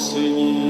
Сині